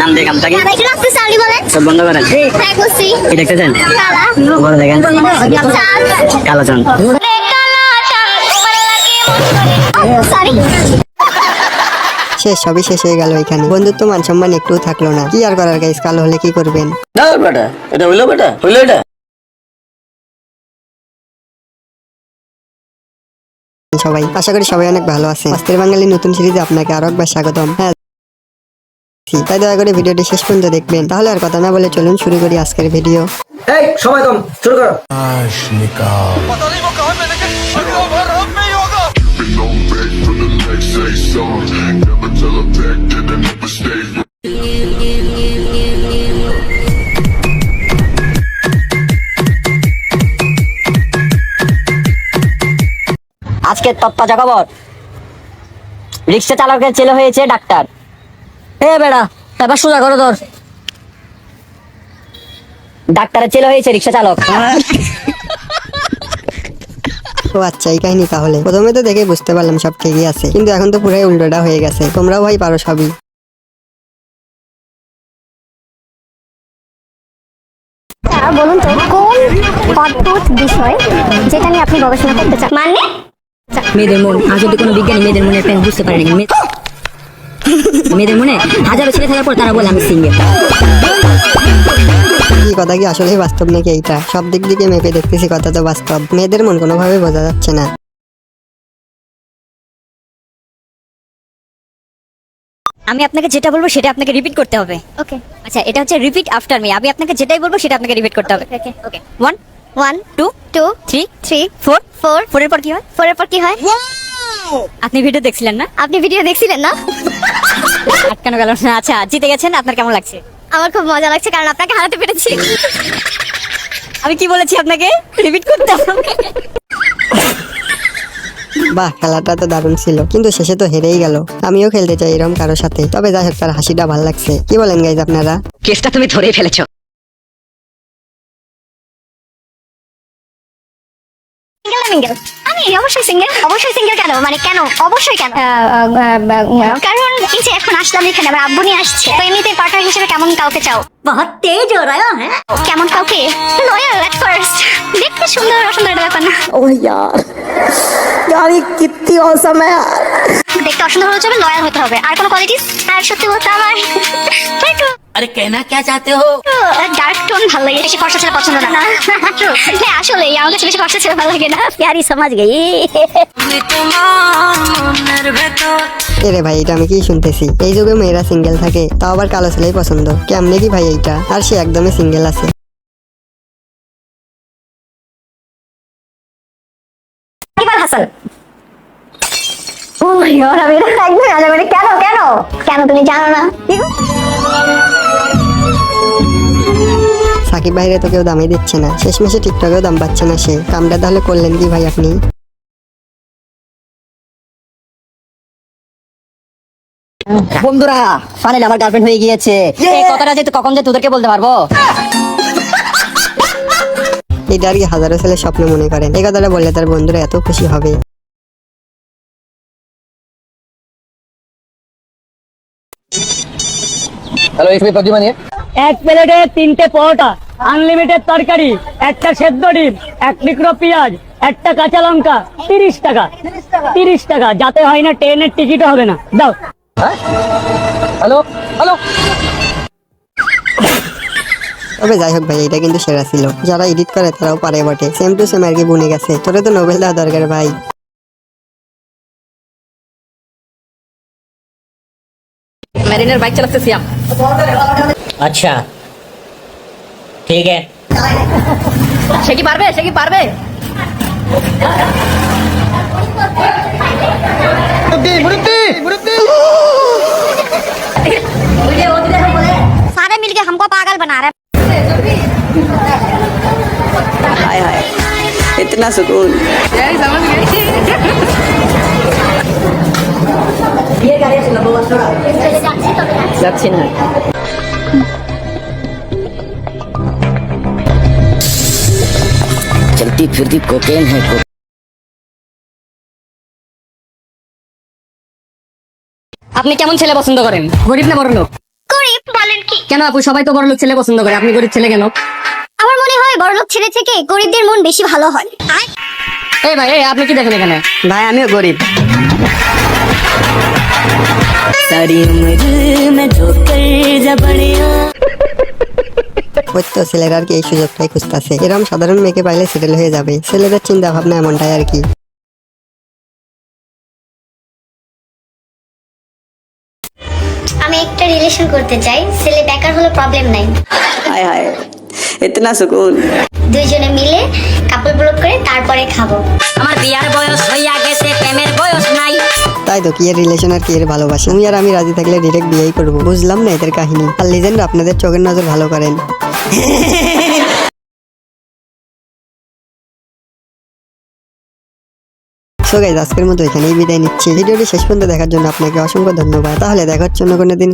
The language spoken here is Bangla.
নাম দিয়ে কি সব বন্ধ করেন। হ্যাঁ কি দেখতেছেন বড় দেখেন। কালো চান শেষ সবই শেষ হয়ে গেল এখানে। বন্ধুত্ব মান সম্মান একটু থাকল না। কি আর করার গাইস কালো হলে কি করবেন? না বেটা। এটা হইল বেটা। হইল এটা। সবাই আশা করি সবাই অনেক ভালো আছে অস্থির বাঙালি নতুন সিরিজে আপনাকে আরও একবার স্বাগতম। হ্যাঁ তাই দয়া করে ভিডিওটি শেষ পর্যন্ত দেখবেন। তাহলে আর কথা না বলে চলুন শুরু করি আজকের ভিডিও। এই সময় কম শুরু করো। খবর। রিক্সা চালকের ছেলে হয়েছে ডাক্তার। এ বেড়া এবার সোজা করো তোর ডাক্তারের ছেলে হয়েছে রিক্সা চালক। ও আচ্ছা এই কাহিনী তাহলে। প্রথমে তো দেখে বুঝতে পারলাম সব ঠিকই আছে কিন্তু এখন তো পুরাই উল্টোটা হয়ে গেছে। তোমরাও ভাই পারো সবই। আচ্ছা, বলুন তো কোন অদ্ভুত বিষয় যেটা নিয়ে আপনি গবেষণা করতে চান? মানে মেয়েদের মন আজ অব্দি কোনো বিজ্ঞানী মেয়েদের মনের প্রেম বুঝতে পারেনি। মেয়েদের মনে হাজারো ছেলে থাকার পর তারা বলে আমি সিঙ্গেল কি কথা কি আসলে বাস্তব নাকি এইটা? সব দিক দিকে মেপে দেখতেছি কথা তো বাস্তব। মেয়েদের মন কোনোভাবে বোঝা যাচ্ছে না। আমি আপনাকে যেটা বলব সেটা আপনাকে রিপিট করতে হবে। ওকে আচ্ছা এটা হচ্ছে রিপিট আফটার মি আমি আপনাকে যেটাই বলব সেটা আপনাকে রিপিট করতে হবে। Okay okay one one two two three three four four ফোরের পর কি হয়? ফোরের পর কি হয়? আপনি ভিডিও দেখছিলেন না? আপনি ভিডিও দেখছিলেন না? আটকানো গেল না? আচ্ছা জিতে গেছেন আপনার কেমন লাগছে? আমার খুব মজা লাগছে কারণ আপনাকে হারাতে পেরেছি। আমি কি বলেছি আপনাকে? রিপিট করতে হবে। বাহ খেলাটা তো দারুণ ছিল কিন্তু শেষে তো হেরেই গেল। আমিও খেলতে চাই এরম কারোর সাথে তবে যাই হোক তার হাসিটা ভালো লাগছে। কি বলেন গাইজ আপনারা? কেসটা তুমি ধরেই ফেলেছো। সিঙ্গেল আমি অবশ্যই সিঙ্গেল অবশ্যই সিঙ্গেল কেন? মানে কেন? অবশ্যই কেন? কারণ এই যে এখন আসলাম এখানে আমার আব্বু নিয়ে আসছে। তো এমনিতে পার্টনার হিসেবে কেমন কাউকে চাও? বহুত তেজ ও রয়ো হ্যাঁ? কেমন কাউকে? লয়াল এট ফার্স্ট দেখতে সুন্দর অসুন্দর ব্যাপার না। ও ইয়ার। আমি কীর্তি অসম দেখতে অসুন্দর হয়ে যাবে লয়াল হতে হবে। আর কোনো কোয়ালিটিস আর সত্যি বলতে আমার আরে কেনা কে চাতে হো? ডার্ক টোন ভালো লাগে বেশি ফর্সা ছেলে পছন্দ না। হ্যাঁ, আসলে আমার কাছে বেশি ফর্সা ছেলে ভালো লাগে না। সমাজ গেই। এরে ভাই এটা আমি কি শুনতেছি? এই যুগে মেয়েরা সিঙ্গেল থাকে তাও আবার কালো ছেলেই পছন্দ। কেমনে কি ভাই এইটা? আর সে একদমই সিঙ্গেল আছে। ও মাই গড আমি এটা একদম জানা মানে কেন কেন? কেন তুমি জানো না? সাকিব বাইরে তো কেউ দামই দিচ্ছে না। শেষমেশে টিকটকেও দাম পাচ্ছে না সে। কামটা তাহলে করলেন কি ভাই আপনি? বন্ধুরা ফাইনালি আমার গার্লফ্রেন্ড হয়ে গিয়েছে। এই কথাটা যে কখন যে তোদেরকে বলতে পারব? এটা আর কি হাজারো ছেলে স্বপ্ন মনে করেন। এই কথাটা বললে তার বন্ধুরা এত খুশি হবে। হ্যালো এক প্লেটে তিনটে পরোটা আনলিমিটেড তরকারি একটা সেদ্ধ ডিম এক টুকরো পেঁয়াজ একটা কাঁচা লঙ্কা তিরিশ টাকা। তিরিশ টাকা যাতে হয় না ট্রেনের টিকিট হবে না। দাও হ্যালো? হ্যালো? তবে যাই হোক ভাই এটা কিন্তু সেরা ছিল। যারা এডিট করে তারাও পারে বটে। সেম টু সেম আর কি বুনে গেছে। তোরে তো নোবেল দেওয়া দরকার ভাই। মেরিনের বাইক চালাতেছি আম আচ্ছা ঠিক আছে সে কি পারবে সে কি পারবে सारे मिलके हमको पागल बना रहे हाय हाय इतना सुकून যাচ্ছি না चलती फिरती कोकेन है আপনি কেমন ছেলে পছন্দ করেন গরিব না বড় লোক গরিব বলেন কি কেন আপু সবাই তো বড় লোক ছেলে পছন্দ করে আপনি গরিব ছেলে কেন আমার মনে হয় বড়লোক ছেলে থেকে গরিবদের মন বেশি ভালো হয় এই ভাই এই আপনি কি দেখেন এখানে ভাই আমিও গরিব সারি উমর মে ঠোকর জবড়িয়া ওই তো ছেলেরা আর কি এই সুযোগটাই খুঁজতেছে এরকম সাধারণ মেয়েকে পাইলে সেটেল হয়ে যাবে ছেলেদের চিন্তা ভাবনা এমনটাই আর কি আমি একটা রিলেশন করতে চাই ছেলে বেকার হলে প্রবলেম নাই हाय हाय इतना सुकून দুইজনে মিলে কাপড় ব্লক করে তারপরে খাবো আমার বিয়ার বয়স হইয়া গেছে প্রেমের বয়স নাই তাই তো, কি এর রিলেশন আর কি এর ভালোবাসা? তুমি আর আমি রাজি থাকলে ডিরেক্ট বিয়েই করব। বুঝলাম না এদের কাহিনী। আর লিজেন্ড আপনাদের চোখের নজর ভালো করেন। সো গাইজ আজকের মতো এখানেই বিদায় নিচ্ছি। ভিডিওটি শেষ পর্যন্ত দেখার জন্য আপনাকে অসংখ্য ধন্যবাদ। তাহলে দেখার জন্য কোনো দিন।